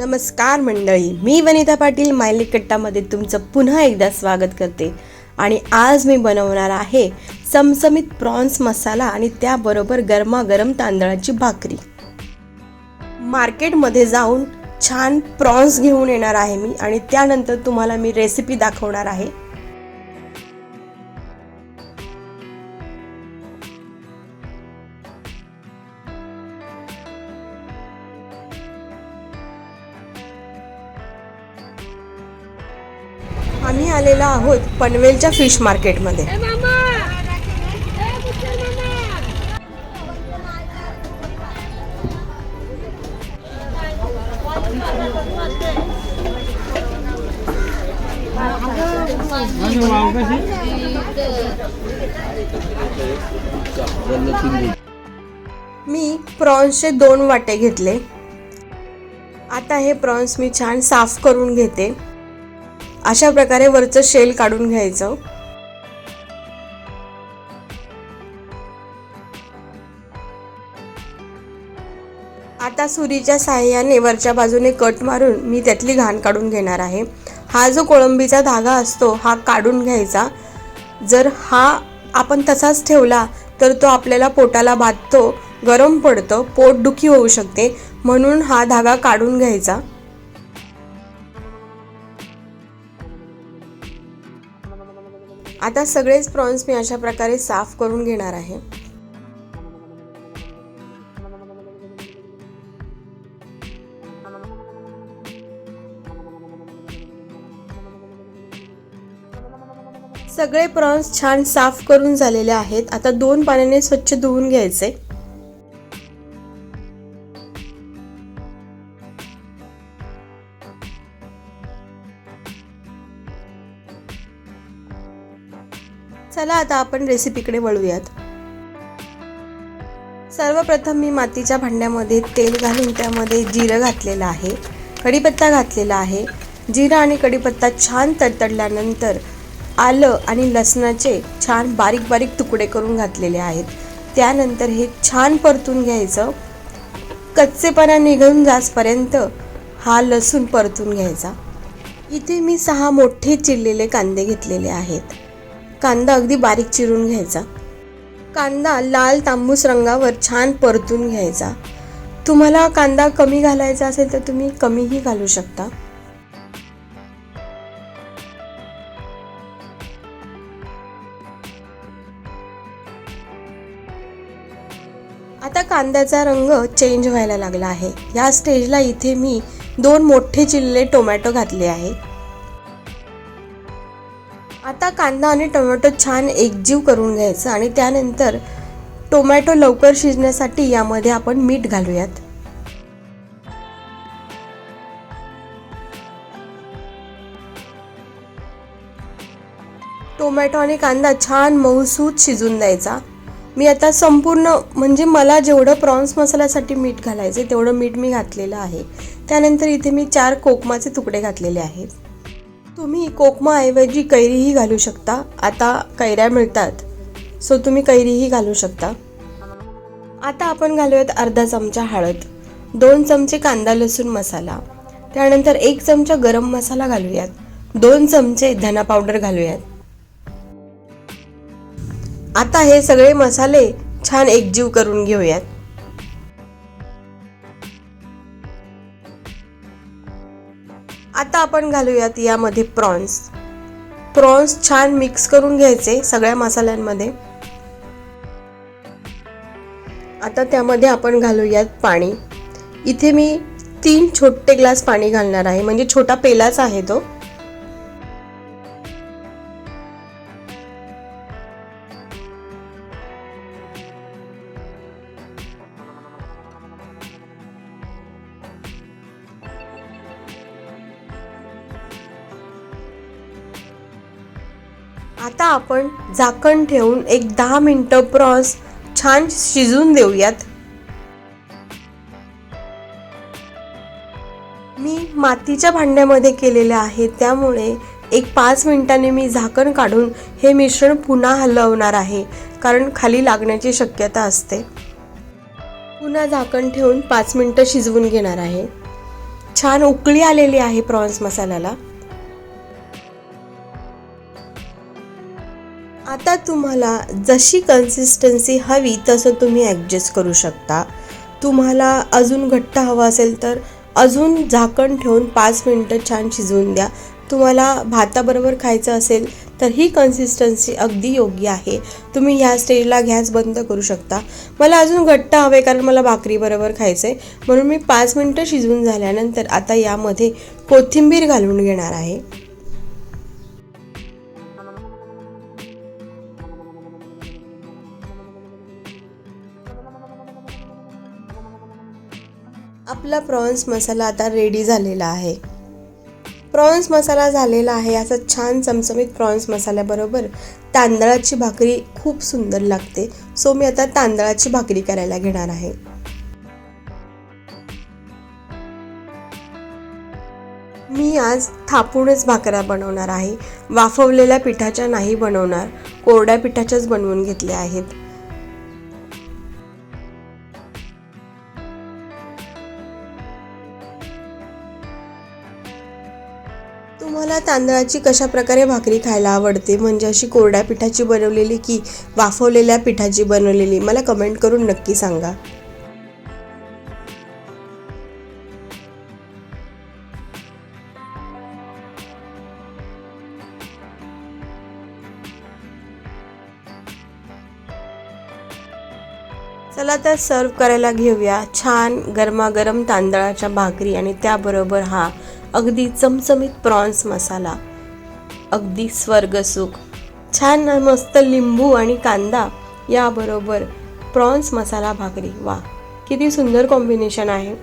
नमस्कार मंडळी मी वनिता पाटील मायली कट्टामध्ये तुमचं पुन्हा एकदा स्वागत करते. आणि आज मी बनवणार आहे चमचमीत प्रॉन्स मसाला आणि त्याबरोबर गरमागरम तांदळाची भाकरी. मार्केटमध्ये जाऊन छान प्रॉन्स घेऊन येणार आहे मी आणि त्यानंतर तुम्हाला मी रेसिपी दाखवणार आहे. आम्ही आलेलो आहोत पनवेलच्या फिश मार्केटमध्ये. मी प्रॉन्सचे दोन वाटे घेतले. आता हे प्रॉन्स मी छान साफ करून घेते. अशा प्रकारे वरचं शेल काढून घ्यायचं. आता सुरीच्या साह्याने वरच्या बाजूने कट मारून मी त्यातली घाण काढून घेणार आहे. हा जो कोळंबीचा धागा असतो हा काढून घ्यायचा. जर हा आपण तसाच ठेवला तर तो आपल्याला पोटाला बाधतो गरम पडतं पोटदुखी होऊ शकते म्हणून हा धागा काढून घ्यायचा. आता सगळेच प्रॉन्स मी अशा प्रकारे साफ करून घेणार आहे. सगळे प्रॉन्स छान साफ करून झालेले आहेत. आता दोन पाण्याने स्वच्छ धुवून घ्यायचे. चला आता आपण रेसिपीकडे वळूयात. सर्वप्रथम मी मातीच्या भांड्यामध्ये तेल घालून त्यामध्ये जिरं घातलेलं आहे कढीपत्ता घातलेला आहे. जिरं आणि कढीपत्ता छान तडतडल्यानंतर आलं आणि लसणाचे छान बारीक बारीक तुकडे करून घातलेले आहेत. त्यानंतर हे छान परतून घ्यायचं. कच्चेपणा निघून जासपर्यंत हा लसूण परतून घ्यायचा. इथे मी सहा मोठे चिरलेले कांदे घेतलेले आहेत. कांदा अगदी बारीक चिरून घ्यायचा. कांदा लाल तांबूस रंगावर छान परतून घ्यायचा. तुम्हाला कांदा कमी घालायचा असेल तर तुम्ही कमीही घालू शकता. आता कांद्याचा रंग चेंज व्हायला लागला आहे. या स्टेजला इथे मी दोन मोठे चिल्ले टोमॅटो घातले आहेत. कांदा आणि टोमॅटो छान एकजीव करून घ्यायचं आणि त्यानंतर टोमॅटो लवकर शिजण्यासाठी यामध्ये आपण मीठ घालूयात. टोमॅटो आणि कांदा छान मऊसूत शिजून द्यायचा. मी आता संपूर्ण म्हणजे मला जेवढं प्रॉन्स मसाल्यासाठी मीठ घालायचे तेवढं मीठ मी घातलेलं आहे. त्यानंतर इथे मी चार कोकमाचे तुकडे घातलेले आहेत. तुम्ही कोकमाऐवजी कैरीही घालू शकता. आता कैऱ्या मिळतात. सो तुम्ही कैरीही घालू शकता. आता आपण घालूयात अर्धा चमचा हळद दोन चमचे कांदा लसूण मसाला त्यानंतर एक चमचा गरम मसाला घालूयात दोन चमचे धना पावडर घालूयात. आता हे सगळे मसाले छान एकजीव करून घेऊयात. आता आपण घालूयात यामध्ये प्रॉन्स. प्रॉन्स छान मिक्स करून घ्यायचे सगळ्या मसाल्यांमध्ये. आता त्यामध्ये आपण घालूयात पाणी. इथे मी तीन छोटे ग्लास पाणी घालणार आहे म्हणजे छोटा पेलाच आहे तो. आता आपण झाकण ठेवून एक दहा मिनटं प्रॉन्स छान शिजून देऊयात. मी मातीच्या भांड्यामध्ये केलेले आहे त्यामुळे एक पाच मिनिटांनी मी झाकण काढून हे मिश्रण पुन्हा हलवणार आहे कारण खाली लागण्याची शक्यता असते. पुन्हा झाकण ठेवून पाच मिनटं शिजवून घेणार आहे. छान उकळी आलेली आहे प्रॉन्स मसाल्याला. आता तुम्हाला जशी कन्सिस्टन्सी हवी तसं तुम्ही ॲडजस्ट करू शकता. तुम्हाला अजून घट्ट हवं असेल तर अजून झाकण ठेवून पाच मिनटं छान शिजवून द्या. तुम्हाला भाताबरोबर खायचं असेल तर ही कन्सिस्टन्सी अगदी योग्य आहे. तुम्ही ह्या स्टेजला गॅस बंद करू शकता. मला अजून घट्ट हवे कारण मला भाकरीबरोबर खायचं आहे म्हणून मी पाच मिनटं शिजवून झाल्यानंतर आता यामध्ये कोथिंबीर घालून घेणार आहे. आपला प्रॉन्स मसाला आता रेडी झालेला आहे. प्रॉन्स मसाला झालेला आहे असा छान चमचमीत प्रॉन्स मसाल्याबरोबर तांदळाची भाकरी खूप सुंदर लागते. सो मी आता तांदळाची भाकरी करायला घेणार आहे. मी आज थापूनच भाकऱ्या बनवणार आहे. वाफवलेल्या पिठाच्या नाही बनवणार. कोरड्या पिठाच्याच बनवून घेतल्या आहेत. तुम्हाला तांदळाची कशा प्रकारे भाकरी खायला आवडते? म्हणजे अशी कोरड्या पिठाची बनवलेली की वाफवलेल्या पिठाची बनवलेली? मला कमेंट करून नक्की सांगा. चला तर सर्व करायला घेऊया. छान गरमागरम तांदळाच्या भाकरी आणि त्याबरोबर हा अगदी चमचमीत प्रॉन्स मसाला अगदी स्वर्गसुख छान मस्त लिंबू आणि कांदा याबरोबर प्रॉन्स मसाला भाकरी. वा किती सुंदर कॉम्बिनेशन आहे.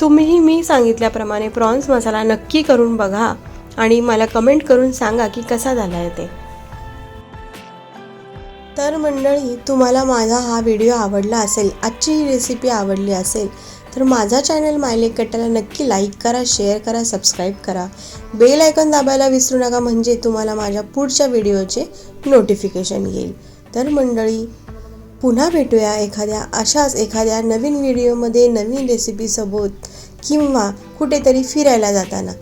तुम्हीही मी सांगितल्याप्रमाणे प्रॉन्स मसाला नक्की करून बघा आणि मला कमेंट करून सांगा की कसा झाला आहे ते. तर मंडळी तुम्हाला माझा हा व्हिडिओ आवडला असेल आजची ही रेसिपी आवडली असेल तर माझा चॅनल मायलेक कट्टाला नक्की लाईक करा शेअर करा सबस्क्राईब करा. बेल आयकॉन दाबायला विसरू नका म्हणजे तुम्हाला माझ्या पुढच्या व्हिडिओचे नोटिफिकेशन येईल. तर मंडळी पुन्हा भेटूया एखाद्या अशाच एखाद्या नवीन व्हिडिओमध्ये नवीन रेसिपीसोबत किंवा कुठेतरी फिरायला जाताना.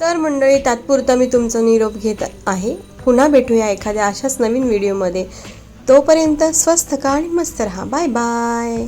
तर मंडळी तात्पुरता मी तुमचा निरोप घेत आहे. पुन्हा भेटूया एखाद्या अशाच नवीन व्हिडिओमध्ये तोपर्यंत स्वस्थ का आणि मस्त रहा. Bye bye